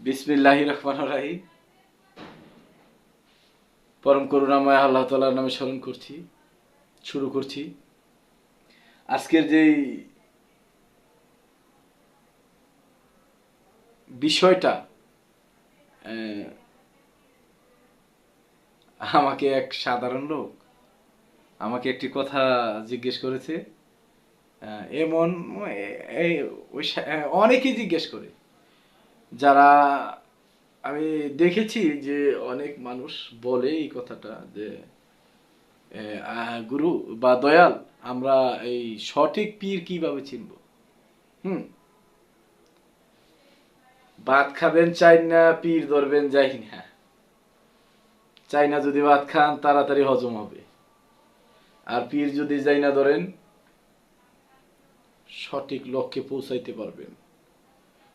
বিসমিল্লাহ রহমান রাহিম। পরম করুণাময় আল্লাহ তালার নামে স্মরণ করছি, শুরু করছি। আজকের যেই বিষয়টা আমাকে এক সাধারণ লোক আমাকে একটি কথা জিজ্ঞেস করেছে। এমন অনেকেই জিজ্ঞেস করে। যারা, আমি দেখেছি যে অনেক মানুষ বলে এই কথাটা যে গুরু বা দয়াল, আমরা এই সঠিক পীর কীভাবে চিনব? হুম? ভাত খাবেন, চাই না, পীর ধরবেন, যাই না। চাই না যদি ভাত খান, তাড়াতাড়ি হজম হবে। আর পীর যদি যাই না ধরেন, সঠিক লক্ষ্যে পৌঁছাইতে পারবেন।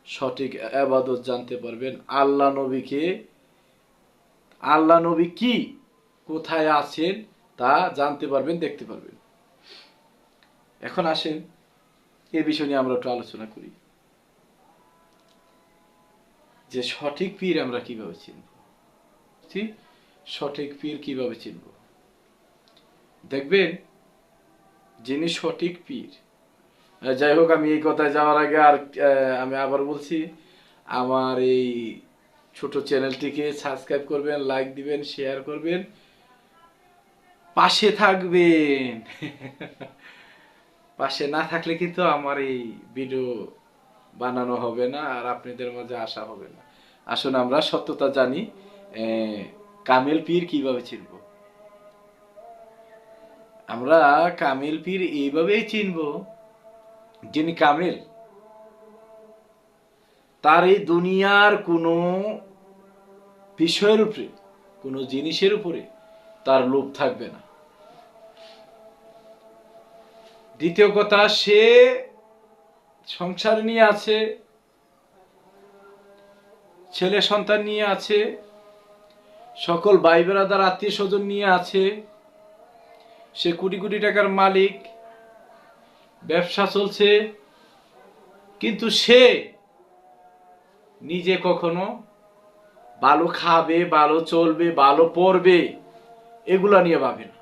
সঠিক আবাদত জানতে পারবেন। আল্লাহ নবীকে আল্লাহ নবী কি? কোথায় আছেন তা জানতে পারবেন, দেখতে পারবেন। এখন আসেন, এ বিষয় নিয়ে আমরা একটু আলোচনা করি। যে সঠিক পীর আমরা কীভাবে চিনব? ঠিক সঠিক পীর কীভাবে চিনব? দেখবেন, যিনি সঠিক পীর যাই হোক, আমি এই কথায় যাওয়ার আগে আর আমি আবার বলছি, আমার এই ছোট চ্যানেলটিকে সাবস্ক্রাইব করবেন লাইক দিবেন শেয়ার করবেন। পাশে থাকবেন। পাশে না থাকলে কিন্তু আমার এই ভিডিও বানানো হবে না, আর আপনাদের মাঝে আসা হবে না। আসুন, আমরা সত্যতা জানি কামেল পীর কীভাবে চিনব? আমরা কামেল পীর এইভাবেই চিনবো। যিনি কামেল তার এই দুনিয়ার কোনো বিষয়ের উপরে, কোনো জিনিসের উপরে তার লোভ থাকবে না। দ্বিতীয় কথা, সে সংসার নিয়ে আছে, ছেলে সন্তান নিয়ে আছে, সকল ভাই বেড়াদার আত্মীয় স্বজন নিয়ে আছে, সে কোটি কোটি টাকার মালিক ব্যবসা চলছে, কিন্তু সে নিজে কখনো ভালো খাবে, ভালো চলবে, ভালো পড়বে, এগুলা নিয়ে ভাবে না।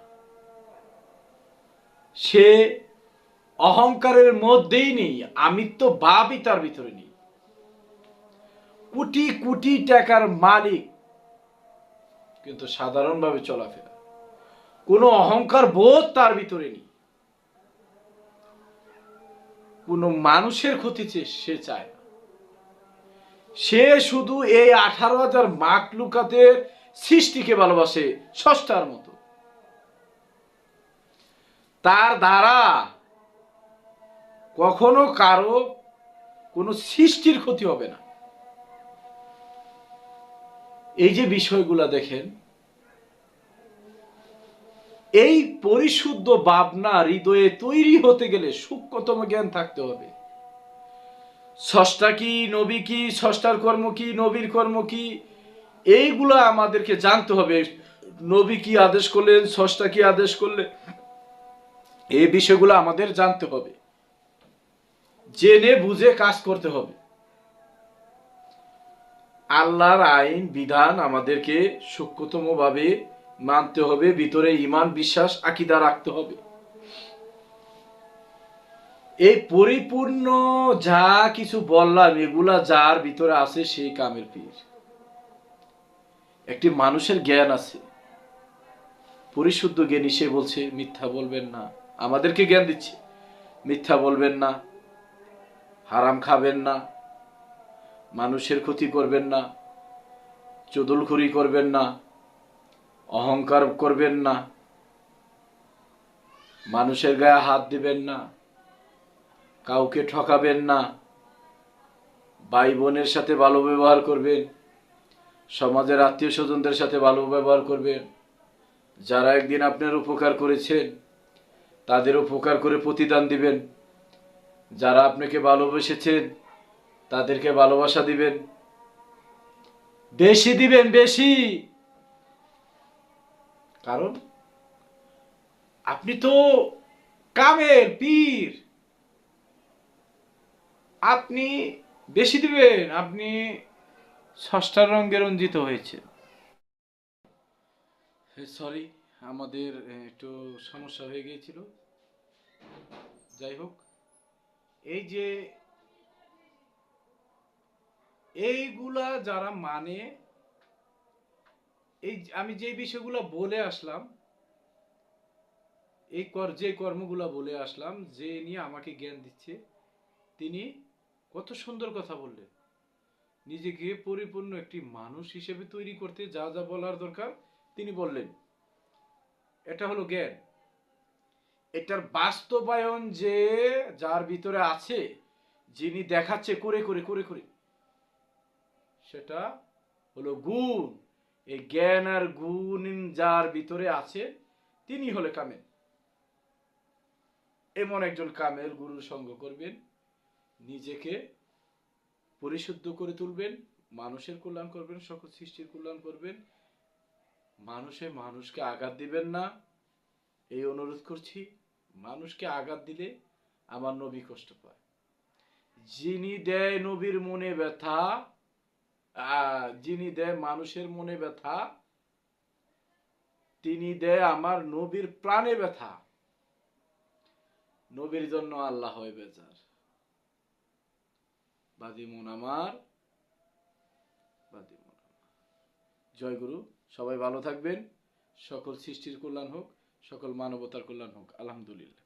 সে অহংকারের মধ্যেই নেই আমি তো ভাবই তার ভিতরে নেই। কোটি কোটি টাকার মালিক কিন্তু সাধারণভাবে চলাফেরা। কোনো অহংকার বোধ তার ভিতরে নেই। কোনো মানুষের ক্ষতি সে চায় না। সে শুধু এই আঠারো হাজার মাকলুকাতের সৃষ্টিকে ভালোবাসে সস্তার মতো। তার দ্বারা কখনো কারও কোনো সৃষ্টির ক্ষতি হবে না। এই যে বিষয়গুলা দেখেন এই পরিশুদ্ধ ভাবনা হৃদয়ে তৈরি হতে গেলে সূক্ষ্মতম জ্ঞান থাকতে হবে। ষষ্ঠা কি, নবী কি ষষ্ঠার কর্ম কি, নবীর কর্ম কি, এইগুলো আমাদেরকে জানতে হবে। নবী কি আদেশ করলেন ষষ্ঠা কি আদেশ করলেন, এই বিষয়গুলো আমাদের জানতে হবে। জেনে বুঝে কাজ করতে হবে। আল্লাহর আইন, বিধান আমাদেরকে সূক্ষ্মতম ভাবে মানতে হবে, ভিতরে ইমান বিশ্বাস, আকিদা রাখতে হবে। এই পরিপূর্ণ যা কিছু বললাম, এগুলা যার ভিতরে আছে সেই কামের পীর। একটি মানুষের জ্ঞান আছে। পরিশুদ্ধ জ্ঞানী, সে বলছে, মিথ্যা বলবেন না। আমাদেরকে জ্ঞান দিচ্ছে। মিথ্যা বলবেন না। হারাম খাবেন না। মানুষের ক্ষতি করবেন না। চুদুলখুরি করবেন না। অহংকার করবেন না। মানুষের গায়ে হাত দিবেন না। কাউকে ঠকাবেন না। ভাই বোনের সাথে ভালো ব্যবহার করবেন। সমাজের আত্মীয় স্বজনদের সাথে ভালো ব্যবহার করবেন। যারা একদিন আপনার উপকার করেছেন, তাদের উপকার করে প্রতিদান দিবেন। যারা আপনাকে ভালোবেসেছেন, তাদেরকে ভালোবাসা দিবেন। বেশি দিবেন, বেশি। কারণ আপনি তো কামের পীর। আপনি বেশি দিবেন আপনি ষষ্ঠার রঙে রঞ্জিত হয়েছে। সরি আমাদের একটু সমস্যা হয়ে গিয়েছিল। যাই হোক এই যে এইগুলা যারা মানে এই আমি যে বিষয়গুলো বলে আসলাম, এই কর, যে কর্মগুলা বলে আসলাম, যে নিয়ে আমাকে জ্ঞান দিচ্ছে, তিনি কত সুন্দর কথা বললেন। নিজেকে পরিপূর্ণ একটি মানুষ হিসেবে তৈরি করতে যা যা বলার দরকার, তিনি বললেন, এটা হলো জ্ঞান। এটার বাস্তবায়ন যে যার ভিতরে আছে, যিনি দেখাচ্ছে, করে করে করে করে, সেটা হলো গুণ। এই জ্ঞান আর গুণ যার ভিতরে আছে, তিনি হলে কামেল। এমন একজন কামেল গুরুর সঙ্গ করবেন, নিজেকে পরিশুদ্ধ করে তুলবেন, মানুষের কল্যাণ করবেন, সকল সৃষ্টির কল্যাণ করবেন। মানুষে মানুষকে আঘাত দিবেন না। এই অনুরোধ করছি, মানুষকে আঘাত দিলে আমার নবী কষ্ট পায়। যিনি দেয় নবীর মনে ব্যথা যিনি দেয় মানুষের মনে ব্যথা, তিনি দেয় আমার নবীর প্রাণে ব্যথা। নবীর জন্য আল্লাহ হয় বেজার। বাদিমন আমার, বাদি মন আমার। জয় গুরু, সবাই ভালো থাকবেন। সকল সৃষ্টির কল্যাণ হোক, সকল মানবতার কল্যাণ হোক। আলহামদুলিল্লাহ।